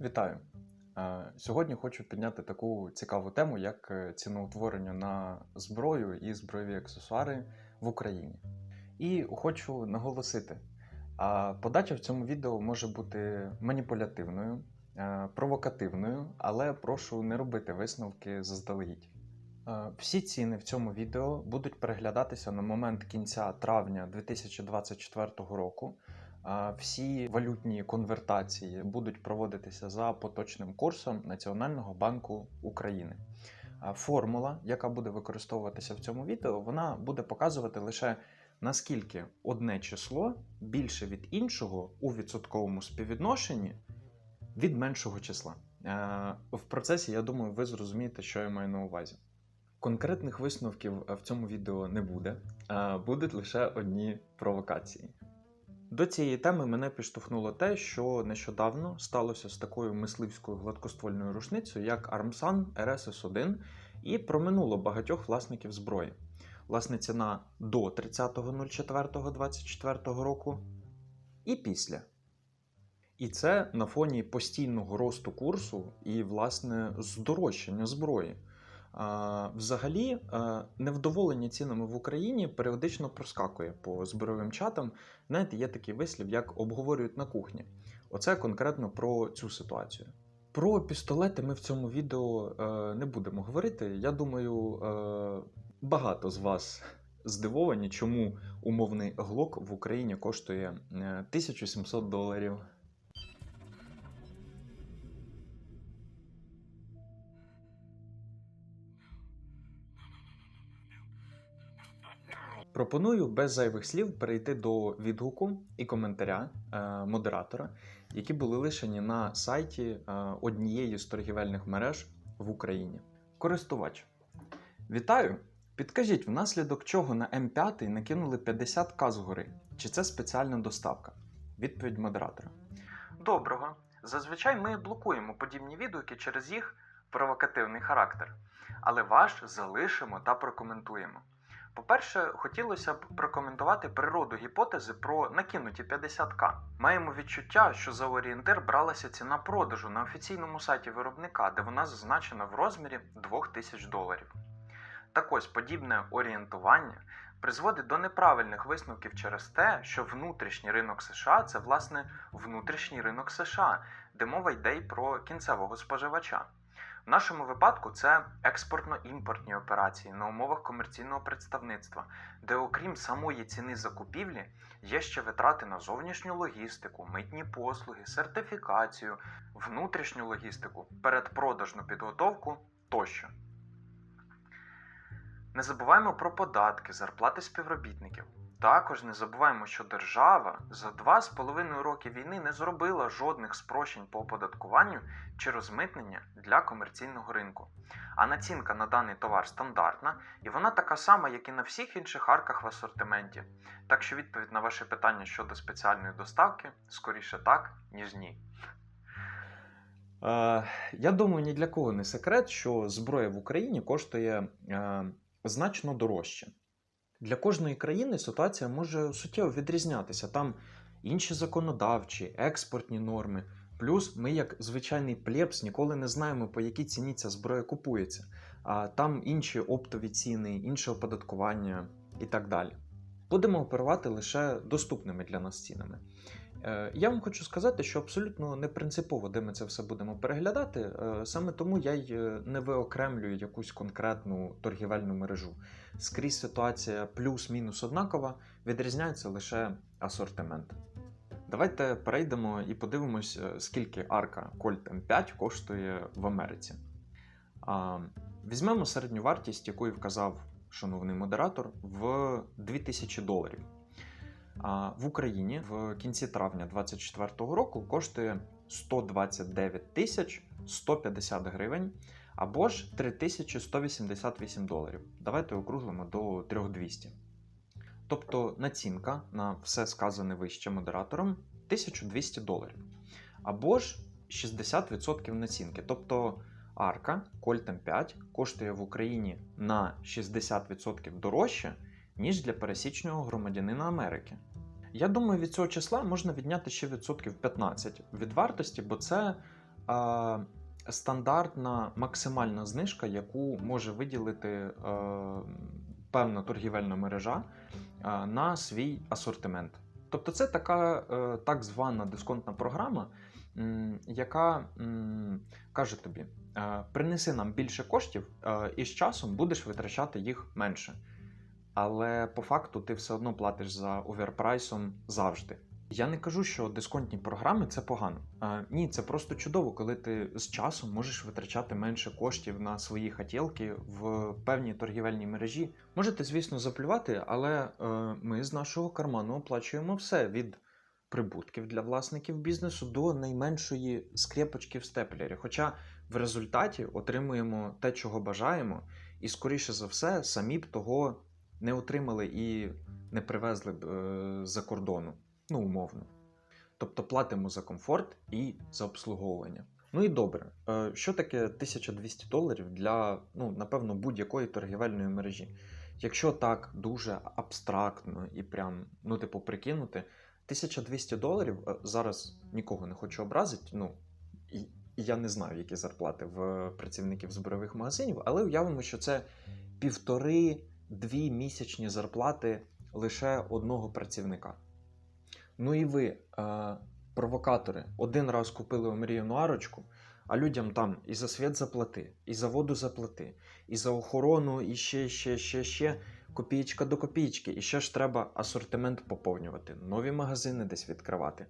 Вітаю! Е, Сьогодні хочу підняти таку цікаву тему, як е, ціноутворення на зброю і збройові аксесуари в Україні. І хочу наголосити, подача в цьому відео може бути маніпулятивною, е, провокативною, але прошу не робити висновки заздалегідь. Е, Всі ціни в цьому відео будуть переглядатися на момент кінця травня 2024 року. Всі валютні конвертації будуть проводитися за поточним курсом Національного банку України. Формула, яка буде використовуватися в цьому відео, вона буде показувати лише наскільки одне число більше від іншого у відсотковому співвідношенні від меншого числа. Е, В процесі, я думаю, ви зрозумієте, що я маю на увазі. Конкретних висновків в цьому відео не буде, а будуть лише одні провокації. До цієї теми мене підштовхнуло те, що нещодавно сталося з такою мисливською гладкоствольною рушницею, як Armsan RSS-1, і проминуло багатьох власників зброї. Власне, ціна до 30.04.24 року і після. І це на фоні постійного росту курсу і, власне, здорожчання зброї. Взагалі, невдоволення цінами в Україні періодично проскакує по збройовим чатам. Знаєте, є такий вислів, як обговорюють на кухні. Оце конкретно про цю ситуацію. Про пістолети ми в цьому відео е, не будемо говорити. Я думаю, е, багато з вас здивовані, чому умовний глок в Україні коштує е, 1700 доларів. Пропоную без зайвих слів перейти до відгуку і коментаря е, модератора, які були лишені на сайті е, однієї з торгівельних мереж в Україні. Користувач. Вітаю! Підкажіть, внаслідок чого на М5 накинули 50к згори? Чи це спеціальна доставка? Відповідь модератора. Доброго. Зазвичай ми блокуємо подібні відгуки через їх провокативний характер, але ваш залишимо та прокоментуємо. По-перше, хотілося б прокоментувати природу гіпотези про накинуті 50к. Маємо відчуття, що за орієнтир бралася ціна продажу на офіційному сайті виробника, де вона зазначена в розмірі 2000 доларів. Так ось подібне орієнтування призводить до неправильних висновків через те, що внутрішній ринок США це власне внутрішній ринок США, де мова йде й про кінцевого споживача. В нашому випадку це експортно-імпортні операції на умовах комерційного представництва, де, окрім самої ціни закупівлі, є ще витрати на зовнішню логістику, митні послуги, сертифікацію, внутрішню логістику, передпродажну підготовку тощо. Не забуваємо про податки, зарплати співробітників. Також не забуваємо, що держава за два з половиною роки війни не зробила жодних спрощень по оподаткуванню чи розмитнення для комерційного ринку. А націнка на даний товар стандартна, і вона така сама, як і на всіх інших арках в асортименті. Так що відповідь на ваше питання щодо спеціальної доставки скоріше так, ніж ні. Е, я думаю, ні для кого не секрет, що зброя в Україні коштує е, значно дорожче. Для кожної країни ситуація може суттєво відрізнятися. Там інші законодавчі, експортні норми. Плюс ми, як звичайний плебс, ніколи не знаємо, по якій ціні ця зброя купується. А там інші оптові ціни, інше оподаткування і так далі. Будемо оперувати лише доступними для нас цінами. Е, Я вам хочу сказати, що абсолютно не принципово, де ми це все будемо переглядати. Е, Саме тому я й е, не виокремлюю якусь конкретну торгівельну мережу. Скрізь ситуація плюс-мінус однакова, відрізняється лише асортимент. Давайте перейдемо і подивимось, скільки арка Colt M5 коштує в Америці. Візьмемо середню вартість, яку вказав шановний модератор, в 2000 доларів. В Україні в кінці травня 2024 року коштує 129 тисяч 150 гривень або ж 3188 доларів. Давайте округлимо до 3200. Тобто націнка на все сказане вище модератором 1200 доларів. Або ж 60% націнки. Тобто арка Colt M5 коштує в Україні на 60% дорожче, ніж для пересічного громадянина Америки. Я думаю, від цього числа можна відняти ще відсотків 15 від вартості, бо це а, стандартна максимальна знижка, яку може виділити е, певна торгівельна мережа е, на свій асортимент. Тобто, це така е, так звана дисконтна програма, м, яка м, каже тобі: е, принеси нам більше коштів, е, і з часом будеш витрачати їх менше. Але по факту ти все одно платиш за оверпрайсом завжди. Я не кажу, що дисконтні програми це погано. А, ні, це просто чудово, коли ти з часом можеш витрачати менше коштів на свої хотілки в певній торгівельній мережі. Можете, звісно, заплювати, але е, ми з нашого карману оплачуємо все від прибутків для власників бізнесу до найменшої скрепочки в степлері. Хоча в результаті отримуємо те, чого бажаємо, і скоріше за все, самі б того не отримали і не привезли б е, за кордону. Ну, умовно. Тобто платимо за комфорт і за обслуговування. Ну і добре, Е, що таке 1200 доларів для, ну, напевно, будь-якої торгівельної мережі? Якщо так дуже абстрактно і прям, ну, типу, прикинути, 1200 доларів е, зараз нікого не хочу образити. Ну, і, я не знаю, які зарплати в працівників збройових магазинів, але уявимо, що це півтори-дві місячні зарплати лише одного працівника. Ну і ви, е, провокатори, один раз купили омріяну арочку, а людям там і за світ заплати, і за воду заплати, і за охорону, і ще, ще, ще, ще. Копієчка до копієчки. І ще ж треба асортимент поповнювати, нові магазини десь відкривати.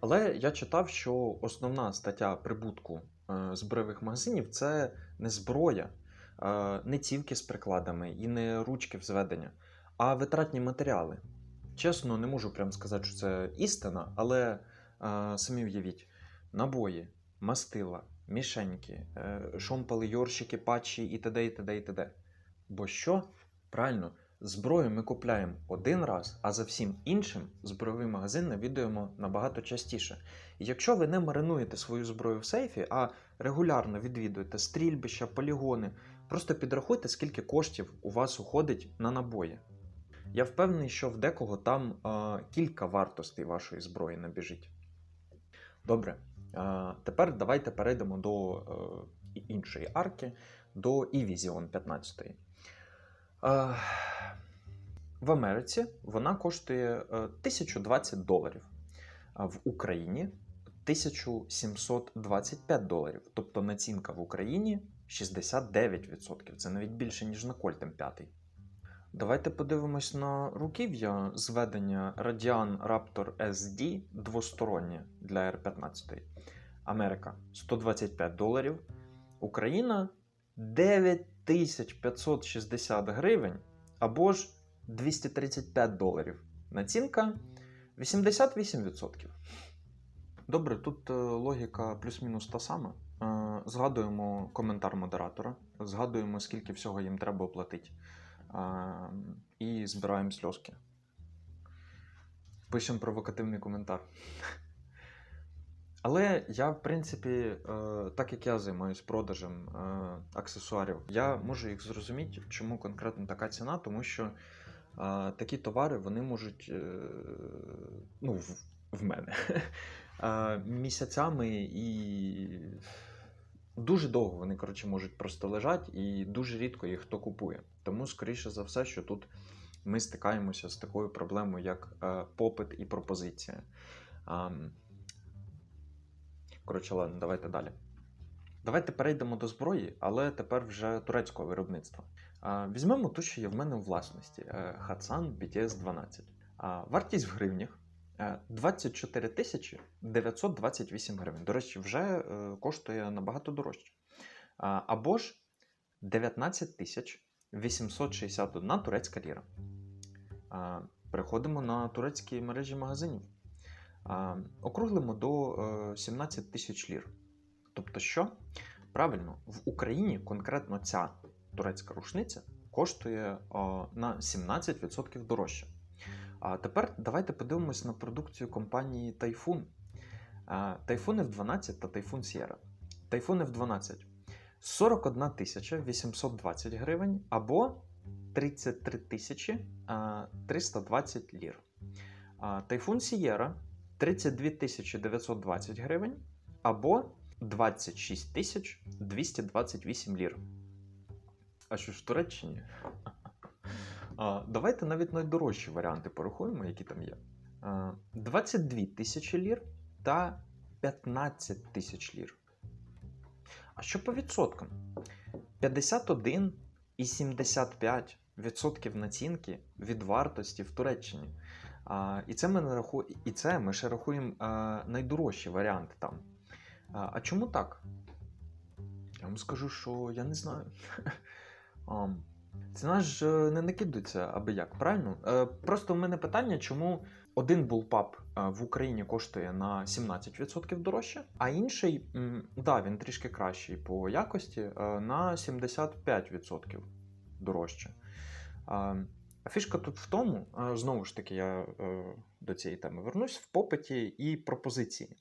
Але я читав, що основна стаття прибутку е, збройових магазинів це не зброя, не цівки з прикладами і не ручки взведення, а витратні матеріали. Чесно, не можу прям сказати, що це істина, але е, самі уявіть: набої, мастила, мішеньки, е, шомпали, йоршики, патчі і т.д. і т.д. і т.д. Бо що? Правильно, зброю ми купляємо один раз, а за всім іншим збройовий магазин навідуємо набагато частіше. І якщо ви не маринуєте свою зброю в сейфі, а регулярно відвідуєте стрільбища, полігони, просто підрахуйте, скільки коштів у вас уходить на набої. Я впевнений, що в декого там е, кілька вартостей вашої зброї набіжить. Добре, е, тепер давайте перейдемо до е, іншої арки, до Evision 15. Е, в Америці вона коштує е, 1020 доларів, а в Україні 1725 доларів. Тобто націнка в Україні 69%. Це навіть більше, ніж на Кольт М5. Давайте подивимось на руків'я зведення Radeon Raptor SD двостороннє для R15. Америка 125 доларів. Україна 9560 гривень або ж 235 доларів. Націнка 88%. Добре, тут е, логіка плюс-мінус та сама. Е, Згадуємо коментар модератора, згадуємо, скільки всього їм треба оплатити. І збираємо сльозки. Пишемо провокативний коментар. Але я, в принципі, е, так як я займаюся продажем е, аксесуарів, я можу їх зрозуміти, чому конкретно така ціна, тому що е, такі товари вони можуть е, ну, в, мене е, місяцями і дуже довго вони коротше, можуть просто лежати, і дуже рідко їх хто купує. Тому, скоріше за все, що тут ми стикаємося з такою проблемою, як е, попит і пропозиція. Коротше, ладно, давайте далі. Давайте перейдемо до зброї, але тепер вже турецького виробництва. Візьмемо ту, що є в мене у власності Hatsan BTS 12. А, Вартість в гривнях 24 тисячі 928 гривень. До речі, вже е, коштує набагато дорожче. Або ж 19 тисяч 861 турецька ліра. Переходимо на турецькі мережі магазинів. Округлимо до е, 17 тисяч лір. Тобто, що? Правильно, в Україні конкретно ця турецька рушниця коштує на 17% дорожче. А тепер давайте подивимось на продукцію компанії. А, Typhoon F12 та Typhoon Sierra. Typhoon F12 41 820 гривень або 33 320 лір. Typhoon Sierra 32 920 гривень або 26 228 лір. А що ж в Туреччині? Давайте навіть найдорожчі варіанти порахуємо, які там є. 22 тисячі лір та 15 тисяч лір. А що по відсоткам? 51,75% націнки від вартості в Туреччині. І, це ми не і це ми ще рахуємо найдорожчі варіанти там. А чому так? Я вам скажу, що я не знаю. Ціна ж е, не накидується аби як, правильно? Е, Просто в мене питання, чому один булпап е, в Україні коштує на 17% дорожче, а інший, да, він трішки кращий по якості, на 75% дорожче. Фішка тут в тому, знову ж таки, я е, до цієї теми вернусь, в попиті і пропозиції.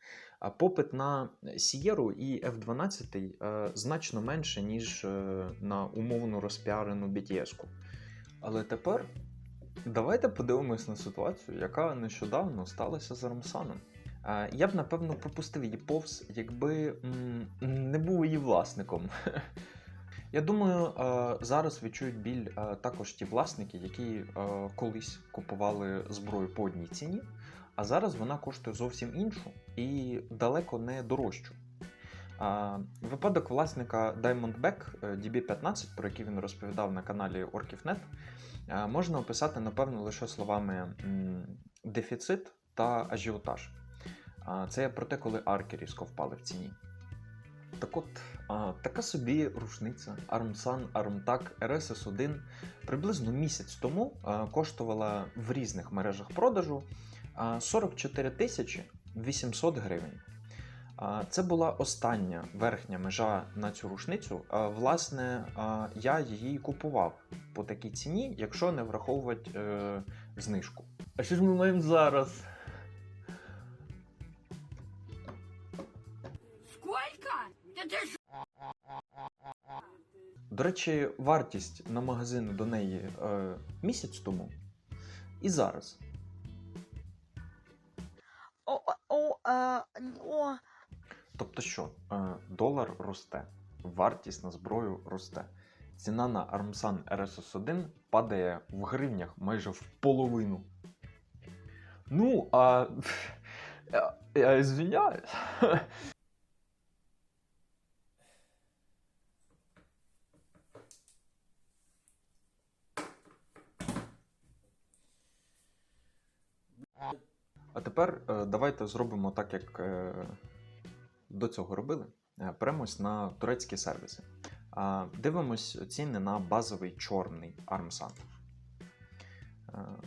Попит на Sierra і F12 е, значно менше, ніж е, на умовно розпіарену BTS-ку. Але тепер давайте подивимось на ситуацію, яка нещодавно сталася з Рамсаном. Я б напевно пропустив її повз, якби не був її власником. Я думаю, е, зараз відчують біль е, також ті власники, які е, колись купували зброю по одній ціні, а зараз вона коштує зовсім іншу і далеко не дорожчу. Випадок власника Diamondback е, DB15, про який він розповідав на каналі Orkів.net, можна описати, напевно, лише словами дефіцит та ажіотаж. Це про те, коли арки різко впали в ціні. Так от, а, така собі рушниця Armsan Armtag RSS1 приблизно місяць тому а, коштувала в різних мережах продажу а, 44 тисячі 800 гривень. Це була остання верхня межа на цю рушницю. Власне, я її купував по такій ціні, якщо не враховувати е, знижку. А що ж ми маємо зараз? До речі, вартість на магазин до неї е, місяць тому і зараз. О, о, о, а, о, Тобто що, е, долар росте, вартість на зброю росте. Ціна на Armsan RSS1 падає в гривнях майже в половину. Ну, а я, я извиняюсь. А тепер е, давайте зробимо так, як е, до цього робили. Е, Перемось на турецькі сервіси. Дивимось ціни на базовий чорний. Е,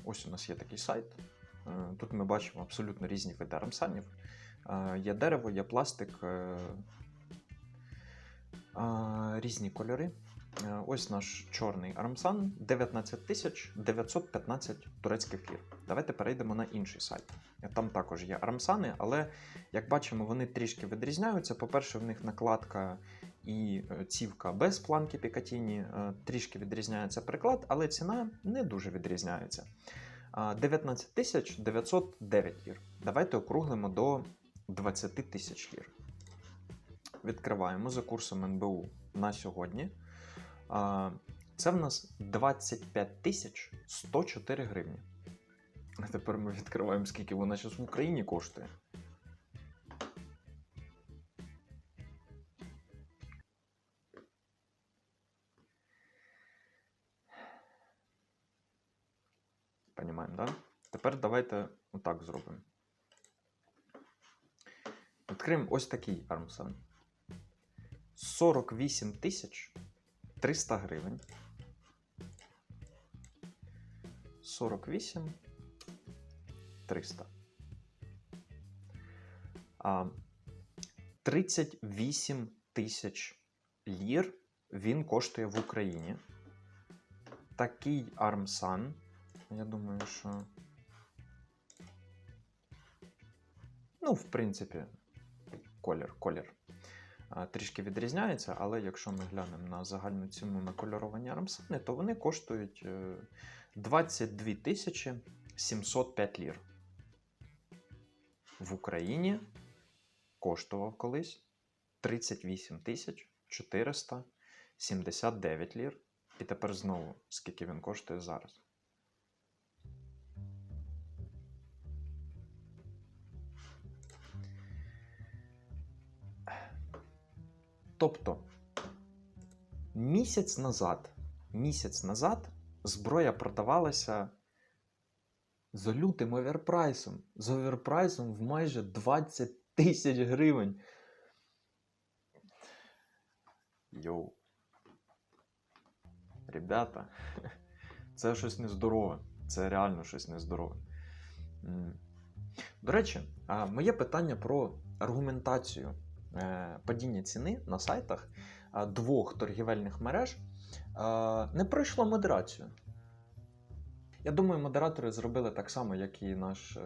Ось у нас є такий сайт. Тут ми бачимо абсолютно різні види армсанів. Є дерево, є пластик, різні кольори. Е, Ось наш чорний армсан 19 915 турецьких лір. Давайте перейдемо на інший сайт. Там також є армсани, але як бачимо, вони трішки відрізняються. По-перше, в них накладка і е, цівка без планки Пікатіні, е, трішки відрізняється приклад, але ціна не дуже відрізняється. А, 19 тисяч 909 лір. Давайте округлимо до 20 тисяч лір. Відкриваємо за курсом НБУ на сьогодні. Це в нас 25 тисяч 104 гривні. А тепер ми відкриваємо, скільки вона зараз в Україні коштує. Понімаємо, да? Тепер давайте отак зробимо. Відкриємо ось такий армсан. 48 тисяч 300 гривень. 48 300. А 38 тисяч лір він коштує в Україні. Такий армсан. Я думаю, що. Ну, в принципі, колір, колір трішки відрізняється, але якщо ми глянемо на загальну ціну на кольоровані армсани, то вони коштують е, 22 тисячі 705 лір. В Україні коштував колись 38 тисяч 479 лір. І тепер знову, скільки він коштує зараз. Тобто, місяць назад, місяць назад зброя продавалася за лютим оверпрайсом. З оверпрайсом в майже 20 тисяч гривень. Йоу. Ребята, це щось нездорове. Це реально щось нездорове. До речі, моє питання про аргументацію падіння ціни на сайтах двох торгівельних мереж не пройшло модерацію. Я думаю, модератори зробили так само, як і наш е,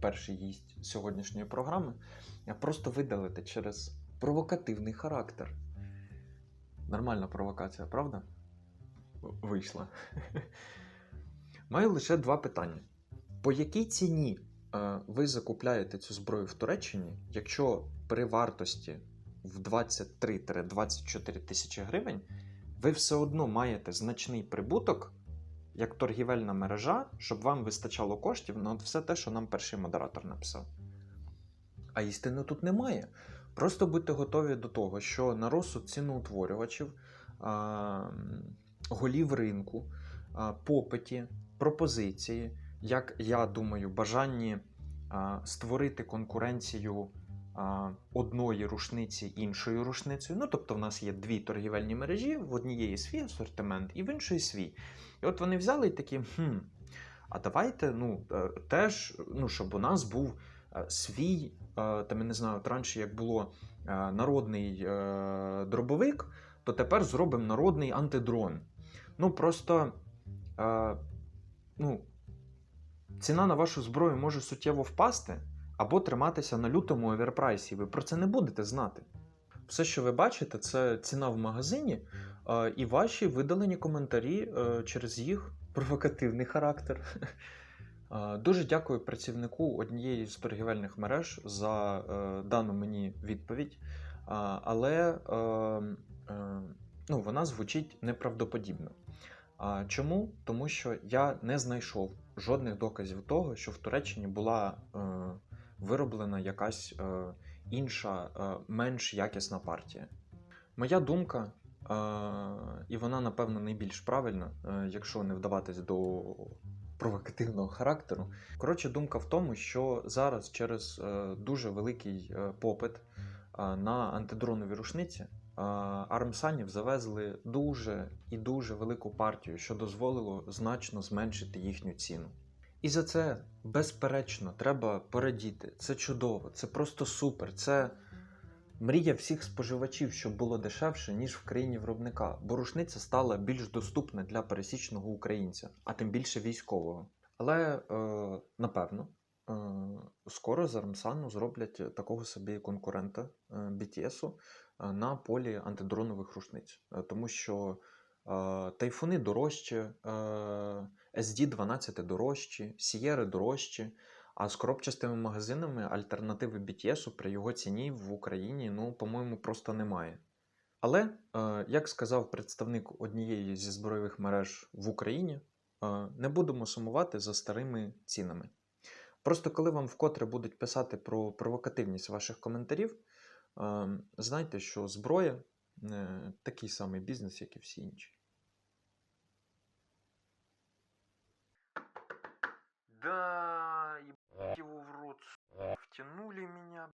перший гість сьогоднішньої програми. Просто видалити через провокативний характер. Нормальна провокація, правда? Вийшла. Маю лише два питання. По якій ціні е, ви закупляєте цю зброю в Туреччині, якщо при вартості в 23-24 тисячі гривень ви все одно маєте значний прибуток як торгівельна мережа, щоб вам вистачало коштів на все те, що нам перший модератор написав. А істини тут немає. Просто будьте готові до того, що на розсуд ціноутворювачів, голів ринку, попиті, пропозиції, як я думаю, бажанні створити конкуренцію одної рушниці іншою рушницею. Ну, тобто, в нас є дві торгівельні мережі, в однієї свій асортимент і в іншої свій. І от вони взяли і такі, хм, а давайте ну, е, теж, ну, щоб у нас був е, свій, е, там, я не знаю, от раніше як було народний дробовик, то тепер зробимо народний антидрон. Ну, просто ну, ціна на вашу зброю може суттєво впасти або триматися на лютому оверпрайсі. Ви про це не будете знати. Все, що ви бачите, це ціна в магазині і ваші видалені коментарі е, через їх провокативний характер. Дуже дякую працівнику однієї з торгівельних мереж за е, дану мені відповідь. Але е, е, ну, вона звучить неправдоподібно. А чому? Тому що я не знайшов жодних доказів того, що в Туреччині була е, вироблена якась е, інша, е, менш якісна партія. Моя думка, е, і вона, напевно, найбільш правильна, е, якщо не вдаватись до провокативного характеру. Коротше, думка в тому, що зараз через е, дуже великий е, попит е, на антидронові рушниці армсанів завезли дуже і дуже велику партію, що дозволило значно зменшити їхню ціну. І за це, безперечно, треба порадіти. Це чудово, це просто супер. Це мрія всіх споживачів, щоб було дешевше, ніж в країні виробника, бо рушниця стала більш доступна для пересічного українця, а тим більше військового. Але е, напевно, е, скоро з Армсану зроблять такого собі конкурента е, BTS е, на полі антидронових рушниць, Е, тому що е, тайфуни дорожчі, е, SD-12 дорожчі, Сієри дорожчі. А з коробчастими магазинами альтернативи BTS при його ціні в Україні, ну, по-моєму, просто немає. Але, е, як сказав представник однієї зі збройових мереж в Україні, е, не будемо сумувати за старими цінами. Просто коли вам вкотре будуть писати про провокативність ваших коментарів, е, Знайте, що зброя э, такий самий бізнес, як і всі інші. Да, в рот втянули меня.